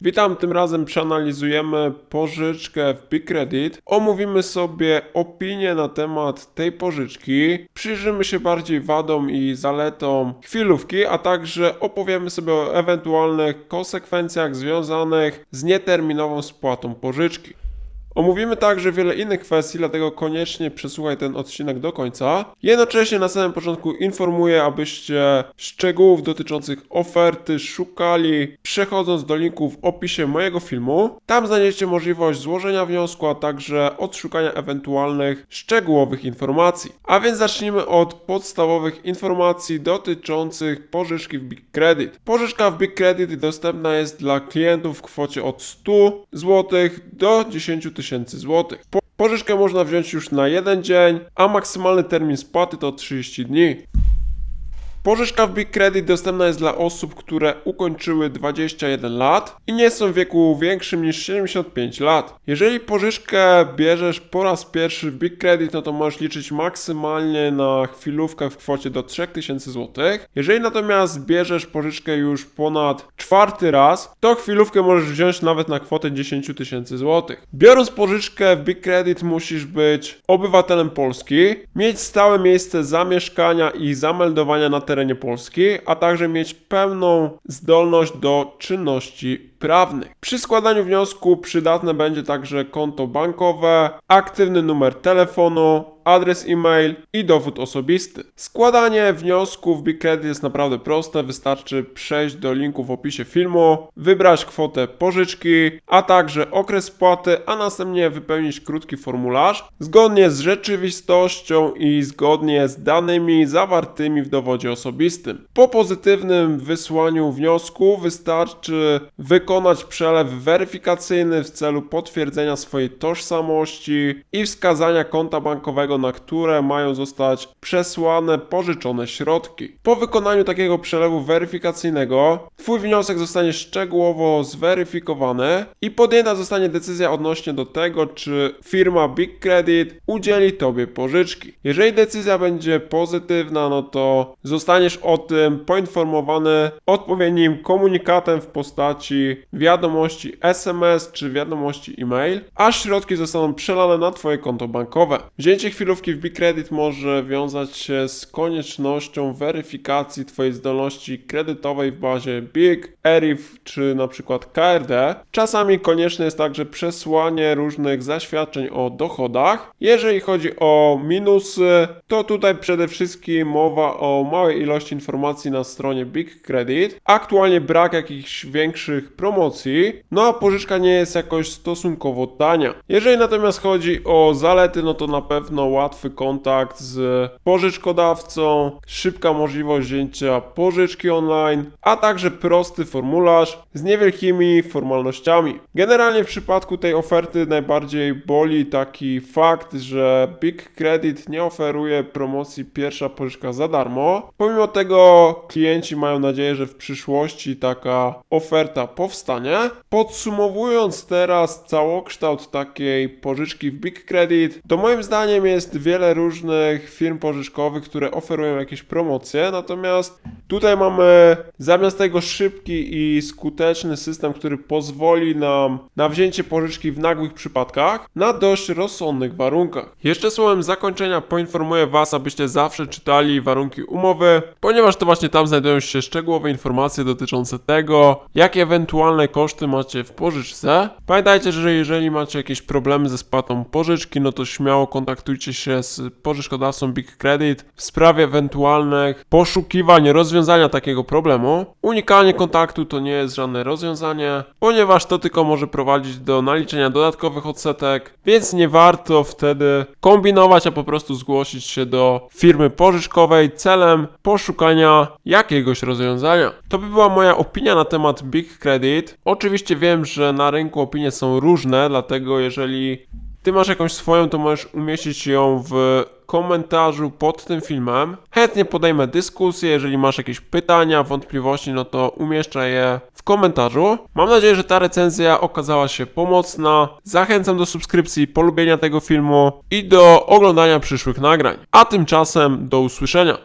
Witam, tym razem przeanalizujemy pożyczkę w Big Credit. Omówimy sobie opinię na temat tej pożyczki. Przyjrzymy się bardziej wadom i zaletom chwilówki, a także opowiemy sobie o ewentualnych konsekwencjach związanych z nieterminową spłatą pożyczki. Omówimy także wiele innych kwestii, dlatego koniecznie przesłuchaj ten odcinek do końca. Jednocześnie na samym początku informuję, abyście szczegółów dotyczących oferty szukali przechodząc do linku w opisie mojego filmu. Tam znajdziecie możliwość złożenia wniosku, a także odszukania ewentualnych szczegółowych informacji. A więc zacznijmy od podstawowych informacji dotyczących pożyczki w Big Credit. Pożyczka w Big Credit dostępna jest dla klientów w kwocie od 100 zł do 10 tysięcy złotych. Po- Pożyczkę można wziąć już na jeden dzień, a maksymalny termin spłaty to 30 dni. Pożyczka w Big Credit dostępna jest dla osób, które ukończyły 21 lat i nie są w wieku większym niż 75 lat. Jeżeli pożyczkę bierzesz po raz pierwszy w Big Credit, no to możesz liczyć maksymalnie na chwilówkę w kwocie do 3000 zł. Jeżeli natomiast bierzesz pożyczkę już ponad czwarty raz, to chwilówkę możesz wziąć nawet na kwotę 10 tysięcy złotych. Biorąc pożyczkę w Big Credit musisz być obywatelem Polski, mieć stałe miejsce zamieszkania i zameldowania na terenie Polski, a także mieć pełną zdolność do czynności prawnych. Przy składaniu wniosku przydatne będzie także konto bankowe, aktywny numer telefonu, adres e-mail i dowód osobisty. Składanie wniosku w Big Credit jest naprawdę proste, wystarczy przejść do linku w opisie filmu, wybrać kwotę pożyczki, a także okres spłaty, a następnie wypełnić krótki formularz zgodnie z rzeczywistością i zgodnie z danymi zawartymi w dowodzie osobistym. Po pozytywnym wysłaniu wniosku wystarczy wykonać przelew weryfikacyjny w celu potwierdzenia swojej tożsamości i wskazania konta bankowego, na które mają zostać przesłane pożyczone środki. Po wykonaniu takiego przelewu weryfikacyjnego, Twój wniosek zostanie szczegółowo zweryfikowany i podjęta zostanie decyzja odnośnie do tego, czy firma Big Credit udzieli Tobie pożyczki. Jeżeli decyzja będzie pozytywna, no to zostaniesz o tym poinformowany odpowiednim komunikatem w postaci wiadomości SMS czy wiadomości e-mail, a środki zostaną przelane na Twoje konto bankowe. Wzięcie chwilówki w Big Credit może wiązać się z koniecznością weryfikacji Twojej zdolności kredytowej w bazie BIG, ERIF czy na przykład KRD. Czasami konieczne jest także przesłanie różnych zaświadczeń o dochodach. Jeżeli chodzi o minusy, to tutaj przede wszystkim mowa o małej ilości informacji na stronie Big Credit. Aktualnie brak jakichś większych promocji, no a pożyczka nie jest jakoś stosunkowo tania. Jeżeli natomiast chodzi o zalety, no to na pewno łatwy kontakt z pożyczkodawcą, szybka możliwość wzięcia pożyczki online, a także prosty formularz z niewielkimi formalnościami. Generalnie w przypadku tej oferty najbardziej boli taki fakt, że Big Credit nie oferuje promocji pierwsza pożyczka za darmo. Pomimo tego klienci mają nadzieję, że w przyszłości taka oferta powstanie. Podsumowując teraz całokształt takiej pożyczki w Big Credit, to moim zdaniem jest wiele różnych firm pożyczkowych, które oferują jakieś promocje, natomiast tutaj mamy zamiast tego szybki i skuteczny system, który pozwoli nam na wzięcie pożyczki w nagłych przypadkach na dość rozsądnych warunkach. Jeszcze słowem zakończenia poinformuję Was, abyście zawsze czytali warunki umowy, ponieważ to właśnie tam znajdują się szczegółowe informacje dotyczące tego, jakie ewentualne koszty macie w pożyczce. Pamiętajcie, że jeżeli macie jakieś problemy ze spłatą pożyczki, no to śmiało kontaktujcie się z pożyczkodawcą Big Credit w sprawie ewentualnych poszukiwań rozwiązania takiego problemu. Unikanie kontaktu to nie jest żadne rozwiązanie, ponieważ to tylko może prowadzić do naliczenia dodatkowych odsetek, więc nie warto wtedy kombinować, a po prostu zgłosić się do firmy pożyczkowej celem poszukania jakiegoś rozwiązania. To by była moja opinia na temat Big Credit. Oczywiście wiem, że na rynku opinie są różne, dlatego jeżeli ty masz jakąś swoją, to możesz umieścić ją w komentarzu pod tym filmem. Chętnie podejmę dyskusję, jeżeli masz jakieś pytania, wątpliwości, no to umieszczę je w komentarzu. Mam nadzieję, że ta recenzja okazała się pomocna. Zachęcam do subskrypcji, polubienia tego filmu i do oglądania przyszłych nagrań. A tymczasem do usłyszenia.